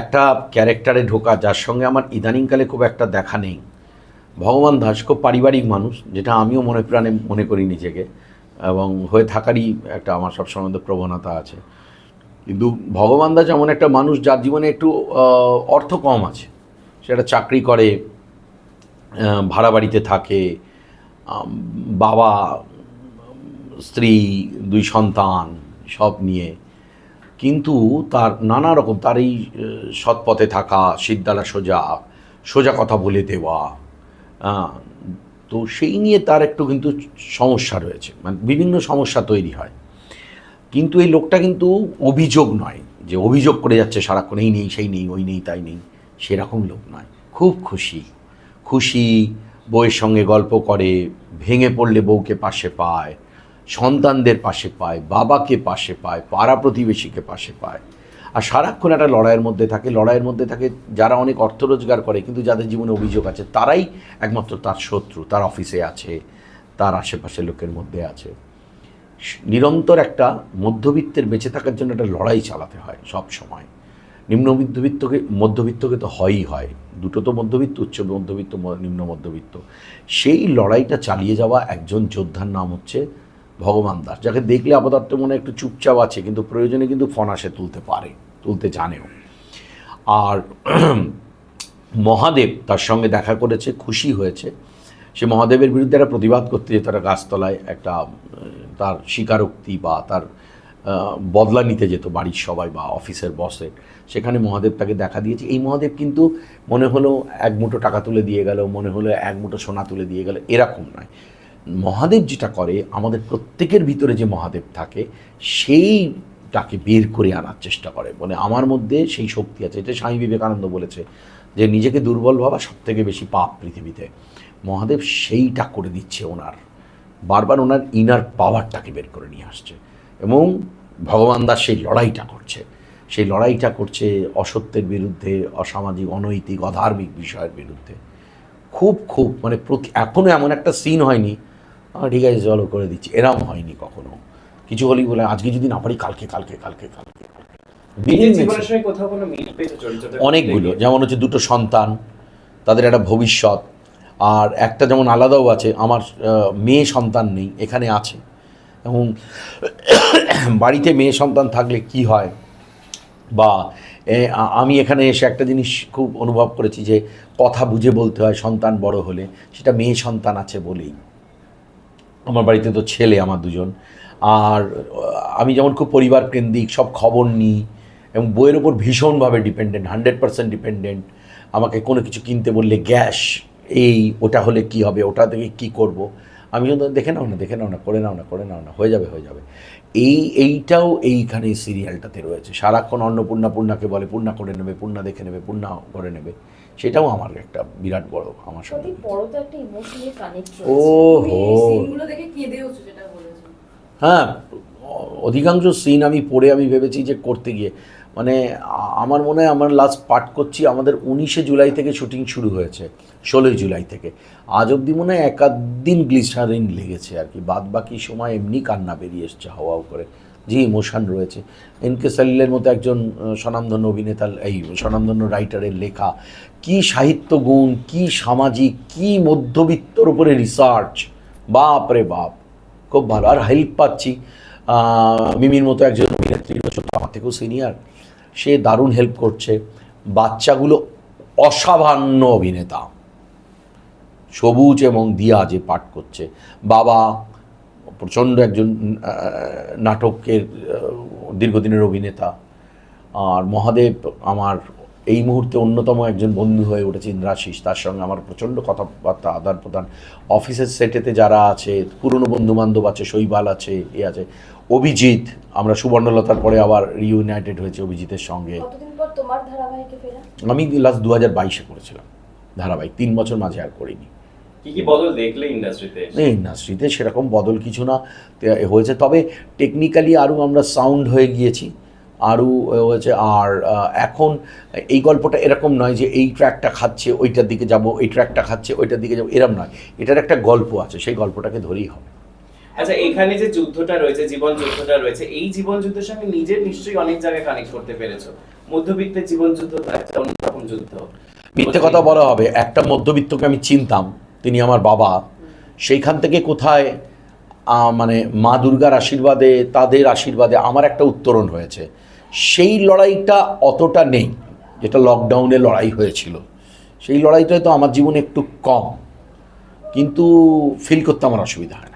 একটা ক্যারেক্টারে ঢোকা, যার সঙ্গে আমার ইদানিংকালে খুব একটা দেখা নেই। ভগবান দাস খুব পারিবারিক মানুষ, যেটা আমিও মনে প্রাণে মনে করি নিজেকে, এবং হয়ে থাকারই একটা আমার সবসময় প্রবণতা আছে। কিন্তু ভগবান দাস এমন একটা মানুষ, যার জীবনে একটু অর্থ কম আছে। সেটা চাকরি করে ভাড়া বাড়িতে থাকে বাবা, স্ত্রী, দুই সন্তান, সব নিয়ে। কিন্তু তার নানা রকম, তার এই সৎপথে থাকা সিদ্ধারা সোজা সোজা কথা বলে দেওয়া তো সেই নিয়ে তার একটু কিন্তু সমস্যা রয়েছে। মানে বিভিন্ন সমস্যা তৈরি হয়। কিন্তু এই লোকটা কিন্তু অভিযোগ নয় যে অভিযোগ করে যাচ্ছে সারাক্ষণ, এই নেই, সেই নেই, ওই নেই, তাই নেই। সেরকম লোক নয়। খুব খুশি। খুশি, বউয়ের সঙ্গে গল্প করে, ভেঙে পড়লে বউকে পাশে পায় সন্তানদের পাশে পায়, বাবাকে পাশে পায়, পাড়া প্রতিবেশীকে পাশে পায়। আর সারাক্ষণ একটা লড়াইয়ের মধ্যে থাকে, লড়াইয়ের মধ্যে থাকে যারা অনেক অর্থ রোজগার করে কিন্তু যাদের জীবনে অভিযোগ আছে, তারাই একমাত্র তার শত্রু, তার অফিসে আছে, তার আশেপাশের লোকের মধ্যে আছে। নিরন্তর একটা মধ্যবিত্তের বেঁচে থাকার জন্য একটা লড়াই চালাতে হয় সব সময়। নিম্ন মধ্যবিত্তকে মধ্যবিত্তকে তো হয়ই হয়। দুটো তো মধ্যবিত্ত, উচ্চ মধ্যবিত্ত নিম্ন মধ্যবিত্ত। সেই লড়াইটা চালিয়ে যাওয়া একজন যোদ্ধার নাম হচ্ছে ভগবান দাস, যাকে দেখলে আপাতত মনে একটু চুপচাপ আছে, কিন্তু প্রয়োজনে কিন্তু ফনাসে তুলতে পারে, তুলতে জানেও। আর মহাদেব তার সঙ্গে দেখা করেছে, খুশি হয়েছে। সে মহাদেবের বিরুদ্ধে একটা প্রতিবাদ করতে যেত একটা গাছতলায়, একটা তার স্বীকারোক্তি বা তার বদলা নিতে যেত বাড়ির সবাই বা অফিসের বসের। সেখানে মহাদেব তাকে দেখা দিয়েছে। এই মহাদেব কিন্তু মনে হলো এক মুঠো টাকা তুলে দিয়ে গেল, মনে হলো এক মুঠো সোনা তুলে দিয়ে গেল, এরকম নয়। মহাদেব যেটা করে আমাদের প্রত্যেকের ভিতরে যে মহাদেব থাকে সেইটাকে বের করে আনার চেষ্টা করে। মানে আমার মধ্যে সেই শক্তি আছে। এটা স্বামী বিবেকানন্দ বলেছে যে নিজেকে দুর্বল ভাবা সব থেকে বেশি পাপ পৃথিবীতে। মহাদেব সেইটা করে দিচ্ছে ওনার। বারবার ওনার ইনার পাওয়ারটাকে বের করে নিয়ে আসছে। এবং ভগবান দাস সেই লড়াইটা করছে। সেই লড়াইটা করছে অসত্যের বিরুদ্ধে অসামাজিক অনৈতিক অধার্মিক বিষয়ের বিরুদ্ধে। খুব খুব মানে এখনও এমন একটা সিন হয়নি "আহ, ঠিক আছে চলো করে দিচ্ছি। এরম হয়নি কখনো। কিছু হলেই বলে আজকে যদি না পারি কালকে কালকে কালকে কালকে। অনেকগুলো। যেমন হচ্ছে দুটো সন্তান তাদের একটা ভবিষ্যৎ আর একটা যেমন আলাদাও আছে আমার মেয়ে সন্তান নেই এখানে আছে। এবং বাড়িতে মেয়ে সন্তান থাকলে কি হয়? বা আমি এখানে এসে একটা জিনিস খুব অনুভব করেছি যে কথা বুঝে বলতে হয় সন্তান বড় হলে সেটা মেয়ে সন্তান আছে বলেই। আমার বাড়িতে তো ছেলে, আমার দুজন। আর আমি যেমন খুব পরিবার কেন্দ্রিক সব খবর নিই এবং বইয়ের ওপর ভীষণভাবে ডিপেন্ডেন্ট হান্ড্রেড পার্সেন্ট ডিপেন্ডেন্ট আমাকে কোনো কিছু কিনতে বললে গ্যাস, এই, ওটা হলে কি হবে, ওটা থেকে কি করব? আমি কিন্তু দেখে নাও না দেখে নাও না করে নাও না করে নাও না হয়ে যাবে হয়ে যাবে। এই এইটাও এইখানে এই সিরিয়ালটাতে রয়েছে। সারাক্ষণ অন্নপূর্ণা পূর্ণাকে বলে পূর্ণা করে নেবে পূর্ণা দেখে নেবে পূর্ণা করে নেবে। সেটাও আমার একটা বিরাট বড় আমার সঙ্গে সত্যি বড় তো একটা ইমোশনাল কানেক্ট ও হো সিনগুলো দেখে কেঁদেওছো যেটা বলেছ। হ্যাঁ অধিকাংশ সিন আমি পড়ে আমি ভেবেছি যে করতে গিয়ে। মানে আমার মনে হয় আমার লাস্ট পাঠ করছি, আমাদের উনিশে জুলাই থেকে শুটিং শুরু হয়েছে, ষোলোই জুলাই থেকে। আজ অবধি মনে হয় একাধ দিন গ্লিসারিন লেগেছে আর কি বাদ বাকি সময় এমনি কান্না বেরিয়ে এসছে হাওয়াও করে যে ইমোশান রয়েছে। এন এনকে সালিলের মতো একজন স্বনামধন্য অভিনেতা এই স্বনামধন্য রাইটারের লেখা, কি সাহিত্য গুণ, কি সামাজিক, কি মধ্যবিত্তর উপরে রিসার্চ বাপ রে বাপ, খুব ভালো। আর হেল্প পাচ্ছি মিমির মতো একজন অভিনেত্রী রয়েছে, আমার থেকেও সিনিয়র সে দারুণ হেল্প করছে। বাচ্চাগুলো অসামান্য অভিনেতা। সবুজ এবং দিয়া যে পাঠ করছে। বাবা প্রচণ্ড একজন নাটকের দীর্ঘদিনের অভিনেতা। আর মহাদেব আমার এই মুহূর্তে অন্যতম একজন বন্ধু হয়ে উঠেছে ইন্দ্রাশিস তার সঙ্গে আমার প্রচণ্ড কথাবার্তা আদান প্রদান অফিসের সেটেতে যারা আছে পুরনো বন্ধু বান্ধব আছে শৈবাল আছে এ আছে অভিজিৎ আমরা সুবর্ণলতার পরে আবার রিউনাইটেড হয়েছে অভিজিতের সঙ্গে। কতদিন পর তোমার ধারাবাহিকে ফেরা? আমি লাস্ট দু হাজার বাইশে করেছিলাম। ধারাবাহিক তিন বছর মাঝে আর করিনি। কি কি বদল দেখলে ইন্ডাস্ট্রিতে ইন্ডাস্ট্রিতে সেরকম বদল কিছু না। হয়েছে। তবে টেকনিক্যালি আরও আমরা সাউন্ড হয়ে গিয়েছি। আরও হয়েছে আর এখন এই গল্পটা এরকম নয় যে এই ট্র্যাকটা খাচ্ছে ওইটার দিকে যাব এই ট্র্যাকটা খাচ্ছে ওইটার দিকে যাব এরম নয়। এটার একটা গল্প আছে সেই গল্পটাকে ধরেই হবে। আচ্ছা এখানে যে যুদ্ধটা রয়েছে জীবন যুদ্ধটা রয়েছে এই জীবন যুদ্ধের সঙ্গে নিজের নিশ্চয়ই অনেক জায়গায় কানেক্ট করতে পেরেছ। মধ্যবিত্তের জীবন যুদ্ধ একটা অন্যরকম যুদ্ধ। মিথ্যে কথা বলা হবে একটা মধ্যবিত্তকে আমি চিনতাম তিনি আমার বাবা। সেইখান থেকে কোথায় আহ, মানে মা দুর্গার আশীর্বাদে তাদের আশীর্বাদে আমার একটা উত্তরণ হয়েছে। সেই লড়াইটা অতটা নেই, যেটা লকডাউনে লড়াই হয়েছিল। সেই লড়াইটা তো আমার জীবনে একটু কম, কিন্তু ফিল করতে আমার অসুবিধা হয় না।